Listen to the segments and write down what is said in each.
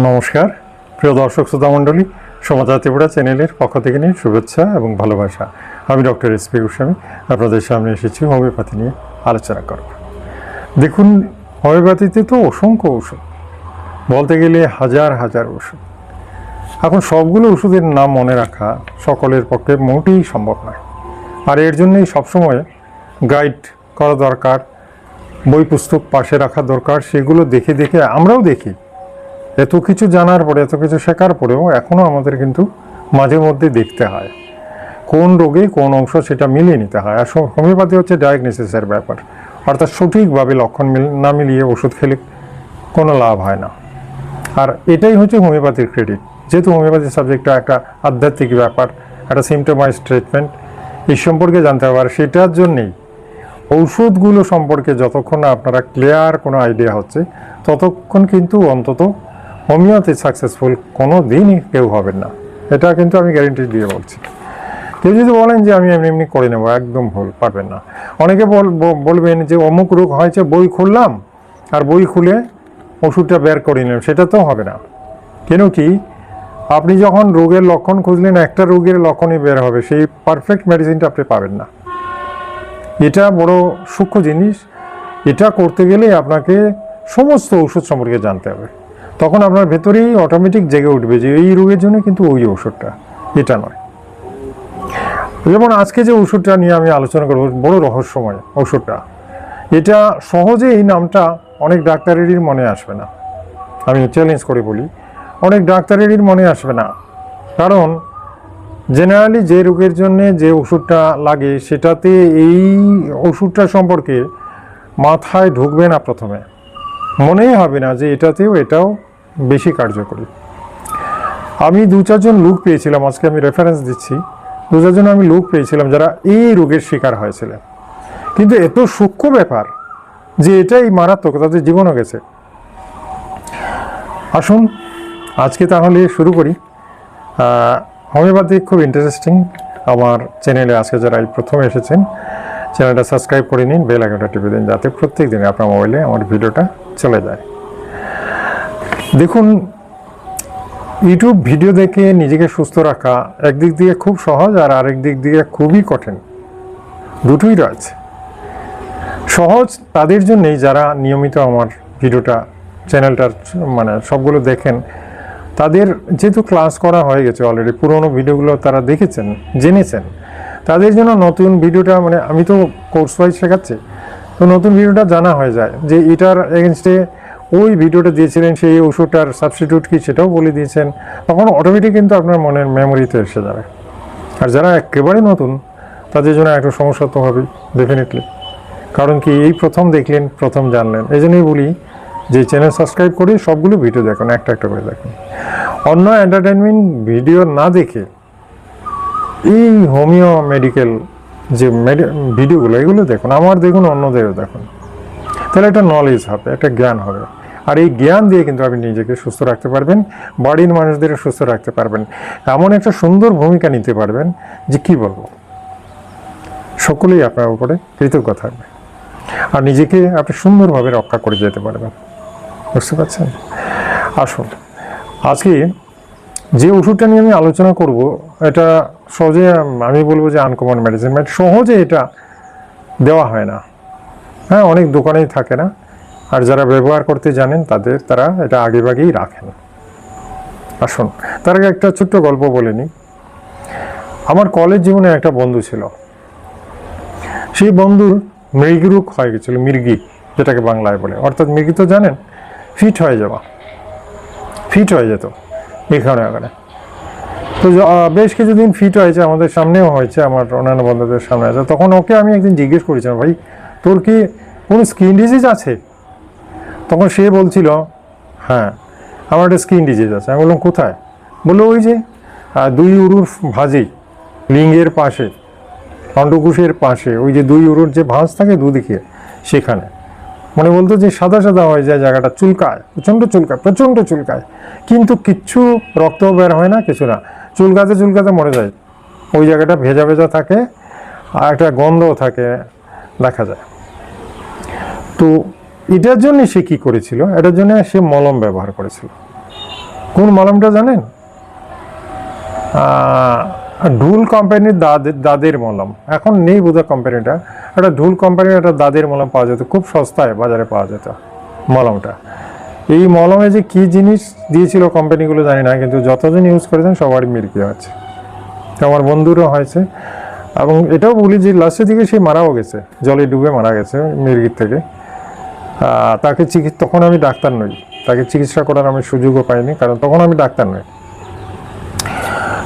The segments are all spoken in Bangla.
নমস্কার। প্রিয় দর্শক শ্রোতা মণ্ডলী সমাচার ত্রিপুরা চ্যানেলের পক্ষ থেকে নিয়ে শুভেচ্ছা এবং ভালোবাসা। আমি ডক্টর এস পি গোস্বামী, আপনাদের সামনে এসেছি হোমিওপ্যাথি নিয়ে আলোচনা করব। দেখুন হোমিওপ্যাথিতে তো অসংখ্য ওষুধ বলতে গেলে হাজার হাজার ওষুধ এখন সবগুলো ওষুধের নাম মনে রাখা সকলের পক্ষে মোটেই সম্ভব নয়। আর এর জন্যই সবসময় গাইড করা দরকার বই পুস্তক পাশে রাখা দরকার, সেগুলো দেখে দেখে আমরাও দেখি। এত কিছু জানার পরে, এত কিছু শেখার পরেও এখনও আমাদের কিন্তু মাঝে মধ্যে দেখতে হয়। কোন রোগে কোন অংশ সেটা মিলিয়ে নিতে হয়। আর হোমিওপ্যাথি হচ্ছে ডায়াগনোসিসের ব্যাপার। অর্থাৎ সঠিকভাবে লক্ষণ মিল না মিলিয়ে ওষুধ খেলে কোনো লাভ হয় না। আর এটাই হচ্ছে হোমিওপ্যাথির ক্রেডিট যেহেতু হোমিওপ্যাথি সাবজেক্টটা একটা আধ্যাত্মিক ব্যাপার, একটা সিমটোমাইজ ট্রিটমেন্ট এই সম্পর্কে জানতে হবে। আর সেটার জন্যেই ঔষধগুলো সম্পর্কে যতক্ষণ আপনারা ক্লিয়ার কোনো আইডিয়া হচ্ছে, ততক্ষণ কিন্তু অন্তত হোমিওপ্যাথি সাকসেসফুল কোনো দিনই কেউ হবেন না। এটা কিন্তু আমি গ্যারেন্টি দিয়ে বলছি। কেউ যদি বলেন যে আমি এমনি এমনি করে নেব, একদম ভুল, পারবেন না। অনেকে বল- বলবেন যে অমুক রোগ হয়েছে, বই খুললাম, আর বই খুলে ওষুধটা বের করে নিলাম, সেটা তো হবে না। কেন কি? আপনি যখন রোগের লক্ষণ খুঁজলেন, একটা রোগের লক্ষণই বের হবে, সেই পারফেক্ট মেডিসিনটা আপনি পাবেন না। এটা বড় সূক্ষ্ম জিনিস। এটা করতে গেলে আপনাকে সমস্ত ওষুধ সম্পর্কে জানতে হবে। তখন আপনার ভেতরেই অটোমেটিক জেগে উঠবে যে এই রোগের জন্য কিন্তু ওই ওষুধটা এটা নয়। যেমন আজকে যে ওষুধটা নিয়ে আমি আলোচনা করব, বড় রহস্যময় ওষুধটা এটা সহজে এই নামটা অনেক ডাক্তারেরই মনে আসবে না। আমি চ্যালেঞ্জ করে বলি, অনেক ডাক্তারেরই মনে আসবে না। কারণ জেনারেলি যে রোগের জন্য যে ওষুধটা লাগে, সেটাতে এই ওষুধটা সম্পর্কে মাথায় ঢুকবে না প্রথমে। মনেই হবে না যে এটাতেও এটাও বেশি কার্যকরী। আমি দু চারজন লোক পেয়েছিলাম, আজকে আমি রেফারেন্স দিচ্ছি। দু চারজন আমি লোক পেয়েছিলাম যারা এই রোগের শিকার হয়েছিলেন। কিন্তু এত সূক্ষ্ম ব্যাপার যে এটাই মারাত্মক, তাদের জীবনও গেছে। আসুন, আজকে তাহলে শুরু করি। হোমিওপ্যাথি খুব ইন্টারেস্টিং আমার চ্যানেলে আজকে যারা এই প্রথম এসেছেন চ্যানেলটা সাবস্ক্রাইব করে নিন বেল আইকনটা টিপে দিন, যাতে প্রত্যেক দিন আপনার মোবাইলে আমার ভিডিওটা চলে যায়। দেখুন ইউটিউব ভিডিও দেখে নিজেকে সুস্থ রাখা একদিক দিয়ে খুব সহজ আর আরেক দিক দিয়ে খুবই কঠিন। দুটোই রয়েছে। সহজ তাদের জন্যেই যারা নিয়মিত আমার ভিডিওটা চ্যানেলটার মানে সবগুলো দেখেন, তাদের যেহেতু ক্লাস করা হয়ে গেছে অলরেডি পুরোনো ভিডিওগুলো তারা দেখেছেন, জেনেছেন, তাদের জন্য নতুন ভিডিওটা মানে আমি তো কোর্স ওয়াইজ শেখাচ্ছি, তো নতুন ভিডিওটা জানা হয়ে যায় যে এটার এগেনস্টে ওই ভিডিওটা দিয়েছিলেন, সেই ওষুধটার সাবস্টিটিউট কি সেটাও বলে দিয়েছেন। তখন অটোমেটিক কিন্তু আপনার মনের মেমোরিতে এসে যাবে আর যারা একেবারে নতুন, তাদের জন্য একটা সমস্যা তো হবেই ডেফিনেটলি কারণ কি, এই প্রথম দেখলেন, প্রথম জানলেন। এই জন্যই বলি যে চ্যানেল সাবস্ক্রাইব করে সবগুলো ভিডিও দেখুন, একটা একটা করে দেখুন। অন্য এন্টারটেনমেন্ট ভিডিও না দেখে এই হোমিও মেডিকেল যে ভিডিওগুলো এগুলো দেখুন, আমার দেখুন, অন্যদেরও দেখুন। তাহলে একটা নলেজ হবে, একটা জ্ঞান হবে। আর এই জ্ঞান দিয়ে কিন্তু আপনি নিজেকে সুস্থ রাখতে পারবেন, বাড়ির মানুষদের সুস্থ রাখতে পারবেন। এমন একটা সুন্দর ভূমিকা নিতে পারবেন যে কি বলব? সকলেই আপনার উপরে কৃতজ্ঞ থাকবে। আর নিজেকে আপনি সুন্দরভাবে রক্ষা করে যেতে পারবেন। বুঝতে পারছেন? আসুন, আজকে যে ওষুধটা নিয়ে আমি আলোচনা করব, এটা সহজে আমি বলব যে আনকমন মেডিসিন মানে সহজে এটা দেওয়া হয় না। হ্যাঁ অনেক দোকানেই থাকে না। আর যারা ব্যবহার করতে জানেন তাদের, তারা এটা আগেভাগেই রাখেন। আসুন, তার আগে একটা ছোট্ট গল্প বলে নিই। আমার কলেজ জীবনে একটা বন্ধু ছিল। সেই বন্ধুর মৃগরোগ হয়ে গেছিল, মৃগী, যেটাকে বাংলায় বলে। অর্থাৎ মৃগী তো জানেন, ফিট হয়ে যাওয়া। ফিট হয়ে যেত, এখানে ওখানে। তো বেশ কিছুদিন ফিট হয়েছে, আমাদের সামনেও হয়েছে, আমার অন্যান্য বন্ধুদের সামনে আছে। তখন ওকে আমি একদিন জিজ্ঞেস করেছিলাম, ভাই, তোর কি কোনো স্কিন ডিজিজ আছে? তখন সে বলছিল হ্যাঁ আমার একটা স্কিন ডিজিজ আছে। আমি বললাম, কোথায়? বলল, ওই যে দুই উরুর ভাজি লিঙ্গের পাশে অন্ডকুশের পাশে, ওই যে দুই উরুর যে ভাঁজ থাকে দুদিকে, সেখানে। মানে বলতো যে সাদা সাদা হয়ে যায় জায়গাটা, চুলকায়, প্রচণ্ড চুলকায় প্রচণ্ড চুলকায়। কিন্তু কিচ্ছু রক্ত বের হয় না, কিছু না। চুলকাতে চুলকাতে মরে যায়। ওই জায়গাটা ভেজা ভেজা থাকে, আর একটা গন্ধও থাকে, দেখা যায়। তো এটার জন্য সে কি করেছিল? এটার জন্য সে মলম ব্যবহার করেছিল। কোন মলমটা জানেন? ঢুল কোম্পানির দাদের দাদের মলম। এখন নেই বোধহয় কোম্পানিটা একটা ঢুল কোম্পানির একটা দাদের মলম পাওয়া যেত, খুব সস্তায় বাজারে পাওয়া যেত মলমটা। এই মলমে যে কি জিনিস দিয়েছিল কোম্পানিগুলো জানি না, কিন্তু যতজন ইউজ করেছেন সবারই হচ্ছে তো আমার বন্ধুরও হয়েছে। এবং এটাও বলি যে লাস্টের দিকে সে মারাও গেছে। জলে ডুবে মারা গেছে মির্গির থেকে। তাকে চিকিৎসা তখন আমি ডাক্তার নই। তাকে চিকিৎসা করার আমি সুযোগও পাইনি, কারণ তখন আমি ডাক্তার নই।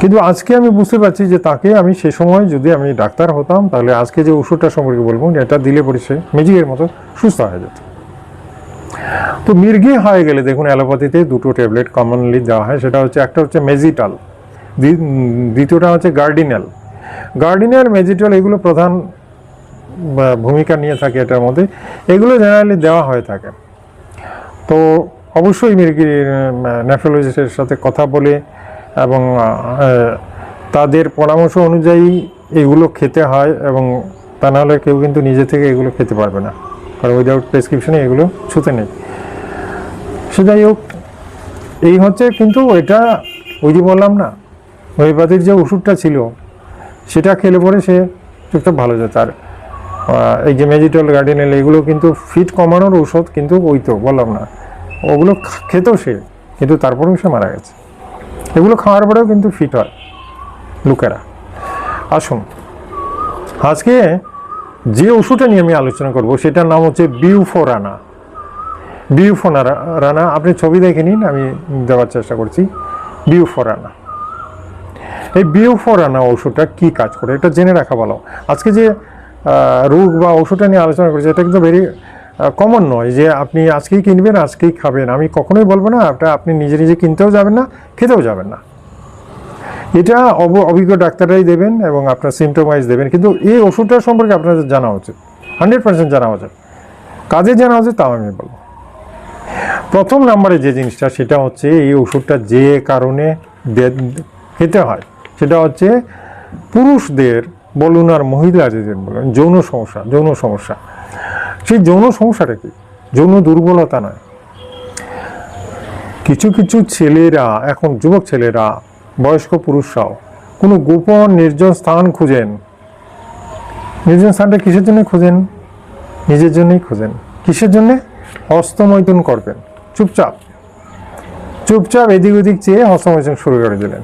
কিন্তু আজকে আমি বুঝতে পারছি যে তাকে আমি সে সময় যদি আমি ডাক্তার হতাম, তাহলে আজকে যে ওষুধটা সম্পর্কে বলব এটা দিলে পরে সে ম্যাজিকের মতো সুস্থ হয়ে যেত। তো মির্গি হয়ে গেলে দেখুন, অ্যালোপ্যাথিতে দুটো ট্যাবলেট কমনলি দেওয়া হয়, সেটা হচ্ছে, একটা হচ্ছে মেজিটাল, দ্বি- দ্বিতীয়টা হচ্ছে গার্ডিনাল। গার্ডিনাল, মেজিটাল, এগুলো প্রধান ভূমিকা নিয়ে থাকে এটার মধ্যে এগুলো জেনারেলি দেওয়া হয়ে থাকে। তো অবশ্যই মির্গির নেফ্রোলজিস্টের সাথে কথা বলে এবং তাদের পরামর্শ অনুযায়ী এগুলো খেতে হয় এবং তা নাহলে কেউ কিন্তু নিজে থেকে এগুলো খেতে পারবে না। কারণ উইদাউট প্রেসক্রিপশনে এগুলো ছুতে নেই। সে যাই হোক এই হচ্ছে কিন্তু এটা ওই যে বললাম না হোমিওপ্যাথির যে ওষুধটা ছিল সেটা খেলে পরে সে চুপচাপ ভালো আর আহ, এই যে মেজিটল গার্ডেনেল এগুলো কিন্তু ফিট কমানোর ঔষধ কিন্তু ওই তো, বললাম না। ওগুলো খেতেও সে, কিন্তু তারপরেও সে মারা গেছে। এগুলো খাওয়ার পরেও কিন্তু ফিট হয় লোকেরা। আসুন, আজকে যে ওষুধটা নিয়ে আমি আলোচনা করব, সেটার নাম হচ্ছে বিউফোরানা বিউফোনারা রানা, আপনি ছবি দেখে নিন, আমি দেওয়ার চেষ্টা করছি। বিউফোরানা এই বিউফোরানা ওষুধটা কি কাজ করে, এটা জেনে রাখা ভালো। আজকে যে রোগ বা ওষুধটা নিয়ে আলোচনা করছি, এটা কিন্তু ভেরি কমন নয় যে আপনি আজকেই কিনবেন, আজকেই খাবেন। আমি কখনোই বলব না, এটা আপনি নিজে নিজে কিনতেও যাবেন না, খেতেও যাবেন না। এটা অব- অভিজ্ঞ ডাক্তাররাই দেবেন এবং আপনার সিমটোমাইজ দেবেন। কিন্তু এই ওষুধটা সম্পর্কে আপনাদের জানা উচিত হান্ড্রেড পার্সেন্ট জানা উচিত। কাজে জানা উচিত, তাও আমি বলব। প্রথম নাম্বারে যে জিনিসটা, সেটা হচ্ছে এই ওষুধটা যে কারণে খেতে হয়, সেটা হচ্ছে পুরুষদের বলুন আর মহিলাদের বলুন, যৌন সমস্যা যৌন সমস্যা। সেই যৌন সমস্যাটা কি? যৌন দুর্বলতা নয়। কিছু কিছু ছেলেরা, এখন যুবক ছেলেরা, বয়স্ক পুরুষরাও কোনো গোপন নির্জন স্থান খুঁজেন। নির্জন স্থানটা কিসের জন্য খুঁজেন? নিজের জন্যই খুঁজেন। কিসের জন্যে? হস্তমৈথুন করবেন। চুপচাপ। চুপচাপ এদিক ওদিক চেয়ে হস্তমৈথুন শুরু করে দিলেন।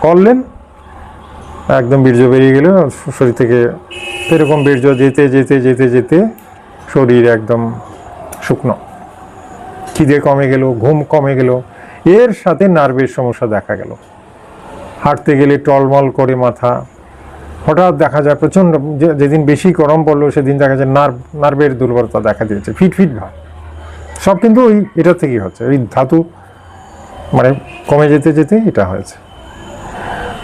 করলেন একদম বীর্য বেরিয়ে গেল শরীর থেকে এরকম বীর্য যেতে যেতে যেতে যেতে শরীর একদম শুকনো। খিদে কমে গেল, ঘুম কমে গেল। এর সাথে নার্ভের সমস্যা দেখা গেল। হাঁটতে গেলে টলমল করে মাথা। হঠাৎ দেখা যায় প্রচণ্ড যেদিন বেশি গরম পড়ল, সেদিন দেখা যায় নার্ভ, নার্ভের দুর্বলতা দেখা দিয়েছে। ফিট ফিট ভাব। সব কিন্তু ওই, এটা থেকেই হচ্ছে। ওই ধাতু মানে কমে যেতে যেতে এটা হয়েছে।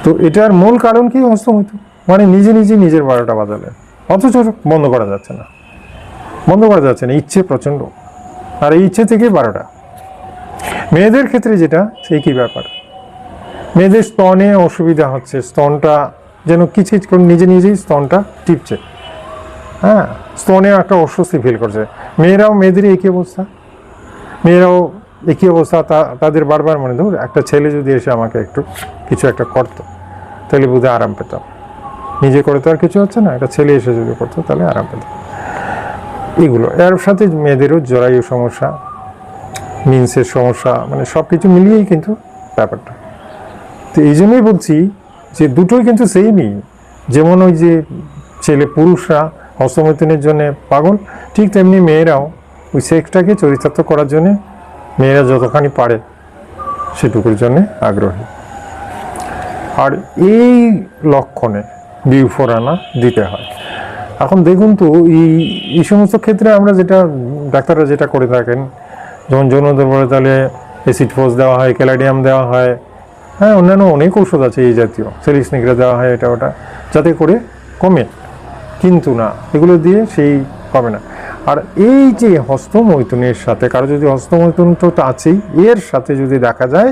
তো এটার মূল কারণ কি হস্তমৈথু মানে নিজে নিজে নিজের বারোটা বাজালে। অথচ বন্ধ করা যাচ্ছে না। বন্ধ করা যাচ্ছে না, ইচ্ছে প্রচণ্ড। আর এই ইচ্ছে থেকে বারোটা। মেয়েদের ক্ষেত্রে যেটা, সেই কি ব্যাপার? মেয়েদের স্তনে অসুবিধা হচ্ছে, স্তনটা যেন কিছু করে নিজে নিজেই স্তনটা টিপছে। হ্যাঁ স্তনে একটা অস্বস্তি ফিল করছে। মেয়েরাও মেয়েদের একই অবস্থা। মেয়েরাও একই অবস্থা তাদের বারবার মনে ধর, একটা ছেলে যদি এসে আমাকে একটু, কিছু একটা করতো। তাহলে বোধহয় আরাম পেতাম। নিজে করে তো আর কিছু হচ্ছে না, একটা ছেলে এসে যদি করতো তাহলে আরাম পেতাম। এগুলো, এর সাথে মেয়েদেরও জরায়ু সমস্যা, মিন্সের সমস্যা মানে সব কিছু মিলিয়েই কিন্তু ব্যাপারটা। তো এই জন্যই বলছি যে দুটোই কিন্তু সেমই যেমন ওই যে ছেলে পুরুষরা হস্তমৈথুনের জন্য পাগল, ঠিক তেমনি মেয়েরাও ওই সেক্সটাকে চরিতার্থ করার জন্যে মেয়েরা যতখানি পারে সেটুকুর জন্যে আগ্রহী। আর এই লক্ষণে বিউফোরানা দিতে হয়। এখন দেখুন তো, এই এই সমস্ত ক্ষেত্রে আমরা যেটা, ডাক্তাররা যেটা করে থাকেন, যেমন যৌন দুর্বলতা তাহলে অ্যাসিড ফোস দেওয়া হয় ক্যালাডিয়াম দেওয়া হয় হ্যাঁ অন্যান্য অনেক ঔষধ আছে এই জাতীয় সেলিসনিকরা দেওয়া হয় এটা ওটা, যাতে করে কমে। কিন্তু না, এগুলো দিয়ে সেই কমে না। আর এই যে হস্তমৈথুনের সাথে, কারও যদি হস্তমৈথুন তো আছেই, এর সাথে যদি দেখা যায়,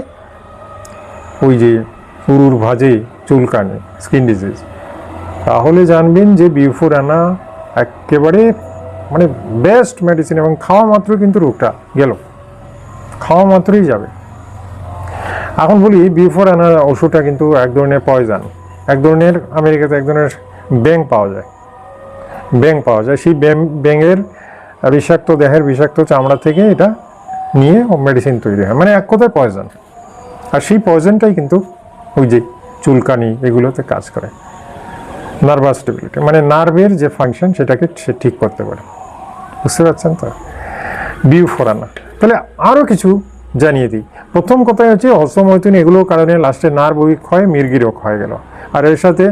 ওই যে পুরুর ভাজে চুলকানি স্কিন ডিজিজ তাহলে জানবেন যে বিউফোরানা একেবারে মানে বেস্ট মেডিসিন এবং খাওয়া মাত্র কিন্তু রোগটা গেল। খাওয়া মাত্রই যাবে। এখন বলি বিফোর আনার ওষুধটা কিন্তু এক ধরনের পয়জন এক ধরনের, আমেরিকাতে এক ধরনের ব্যাং পাওয়া যায়। ব্যাং পাওয়া যায়। সেই ব্যাঙের বিষাক্ত দেহের বিষাক্ত চামড়া থেকে এটা নিয়ে মেডিসিন তৈরি হয়। মানে এক কথায় পয়জন আর সেই পয়জনটাই কিন্তু ওই যে চুলকানি এগুলোতে কাজ করে। নার্ভাস স্টেবিলিটি মানে নার্ভের যে ফাংশন সেটাকে সে ঠিক করতে পারে। বুঝতে পারছেন তো? বিউ ফোরানা তাহলে আরও কিছু জানিয়ে দিই। প্রথম কথা হচ্ছে হস্তমৈথুন এগুলোর কারণে লাস্টে নার্ভ উইক হয়, মির্গি রোগ হয়ে গেল। আর এর সাথে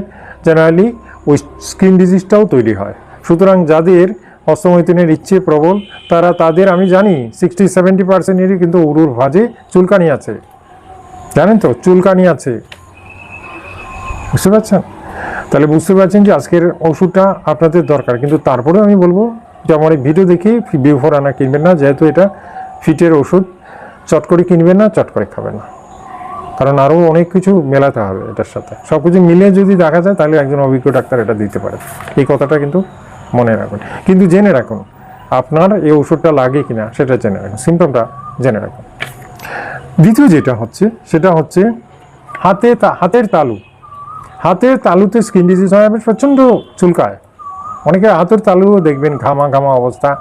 জেনারেলি ওই স্কিন ডিজিজটাও তৈরি হয়। সুতরাং যাদের হস্তমৈথুনের ইচ্ছে প্রবল, তারা তাদের, আমি জানি সিক্সটি সেভেন্টি পার্সেন্টেরই কিন্তু উরুর ভাজে চুলকানি আছে। জানেন তো, চুলকানি আছে। বুঝতে পারছেন? তাহলে বুঝতে পারছেন যে আজকের ওষুধটা আপনাদের দরকার। কিন্তু তারপরে আমি বলব যে আমার এই ভিডিও দেখে বিফোর আনা কিনবেন না, যেহেতু এটা ফিটের ওষুধ। চট করে কিনবেন না, চট করে খাবেন না। কারণ আরও অনেক কিছু মেলাতে হবে এটার সাথে। সব কিছু মিলিয়ে যদি দেখা যায়, তাহলে একজন অভিজ্ঞ ডাক্তার এটা দিতে পারে। এই কথাটা কিন্তু মনে রাখুন। কিন্তু জেনে রাখুন, আপনার এই ওষুধটা লাগে কিনা, সেটা জেনে রাখুন। সিমটমটা জেনে রাখুন। দ্বিতীয় যেটা হচ্ছে, সেটা হচ্ছে হাতে হাতের তালু। হাতের তালুতে স্কিন ডিজিজ হয় প্রচণ্ড চুলকায়। অনেকে হাতের তালুও দেখবেন, ঘামা ঘামা অবস্থা,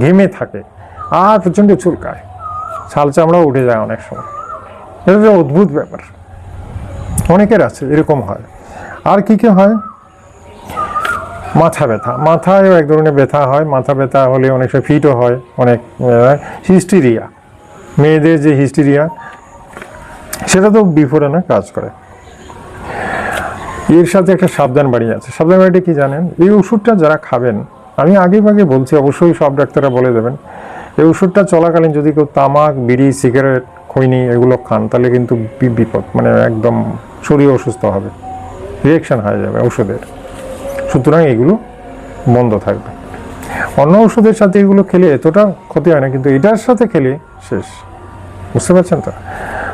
ঘেমে থাকে, আর প্রচণ্ড চুলকায়। ছাল চামড়াও উঠে যায় অনেক সময়। এটা একটা অদ্ভুত ব্যাপার। অনেকের আছে, এরকম হয়। আর কি কি হয়? মাথা ব্যথা। মাথায়ও এক ধরনের ব্যথা হয়। মাথা ব্যথা হলে অনেক সময় ফিটও হয়, অনেক হিস্টিরিয়া মেয়েদের যে হিস্টিরিয়া, সেটা তো বিফোরানা কাজ করে। এর সাথে একটা সাবধান বাড়ি আছে। সাবধান বাড়িটা কি জানেন? এই ওষুধটা যারা খাবেন, আমি আগে ভাগে বলছি, অবশ্যই সব ডাক্তাররা বলে দেবেন, এই ওষুধটা চলাকালীন যদি কেউ তামাক, বিড়ি, সিগারেট, খৈনি এগুলো খান, তাহলে কিন্তু বিপদ মানে একদম শরীর অসুস্থ হবে। রিয়েকশন হয়ে যাবে ওষুধের। সুতরাং এগুলো বন্ধ থাকবে। অন্য ওষুধের সাথে এগুলো খেলে এতটা ক্ষতি হয় না, কিন্তু এটার সাথে খেলে শেষ। বুঝতে পারছেন তো?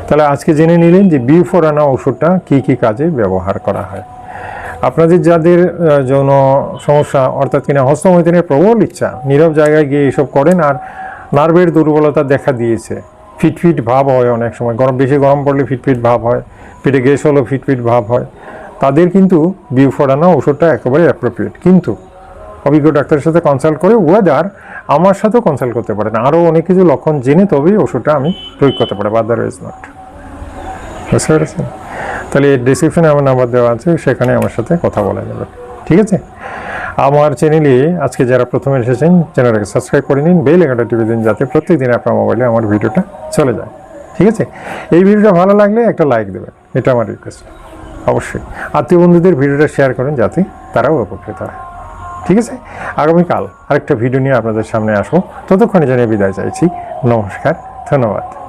তাহলে আজকে জেনে নিলেন যে বি ফোর আনা ওষুধটা কী কী কাজে ব্যবহার করা হয়। আপনাদের যাদের যৌন সমস্যা অর্থাৎ কিনা হস্তমৈথুনের প্রবল ইচ্ছা, নীরব জায়গায় গিয়ে এসব করেন আর নার্ভের দুর্বলতা দেখা দিয়েছে। ফিটফিট ভাব হয় অনেক সময়, গরম, বেশি গরম পড়লে ফিটফিট ভাব হয়, পেটে গ্যাস হলো ফিটফিট ভাব হয়। তাদের কিন্তু বিউফোরানা ওষুধটা একেবারে অ্যাপ্রোপ্রিয়েট কিন্তু অভিজ্ঞ ডাক্তারের সাথে কনসাল্ট করে ওয়েদার আমার সাথেও কনসাল্ট করতে পারেন আরও অনেক কিছু লক্ষণ জেনে তবেই ওষুধটা আমি প্রয়োগ করতে পারি বাদার ইজ নট বুঝতে পেরেছেন? তাহলে ডিসক্রিপশনে আমার নাম্বার দেওয়া আছে, সেখানে আমার সাথে কথা বলা যাবে। ঠিক আছে? আমার চ্যানেলে আজকে যারা প্রথমে এসেছেন চ্যানেলটাকে সাবস্ক্রাইব করে নিন। বেল আইকনটা টিপে দিন যাতে প্রত্যেকদিন আপনার মোবাইলে আমার ভিডিওটা চলে যায়। ঠিক আছে? এই ভিডিওটা ভালো লাগলে একটা লাইক দেবেন। এটা আমার রিকোয়েস্ট অবশ্যই। আত্মীয় বন্ধুদের ভিডিওটা শেয়ার করেন যাতে তারাও উপকৃত হয়। ঠিক আছে? আগামীকাল আরেকটা ভিডিও নিয়ে আপনাদের সামনে আসব। ততক্ষণে জানিয়ে বিদায় চাইছি। নমস্কার, ধন্যবাদ।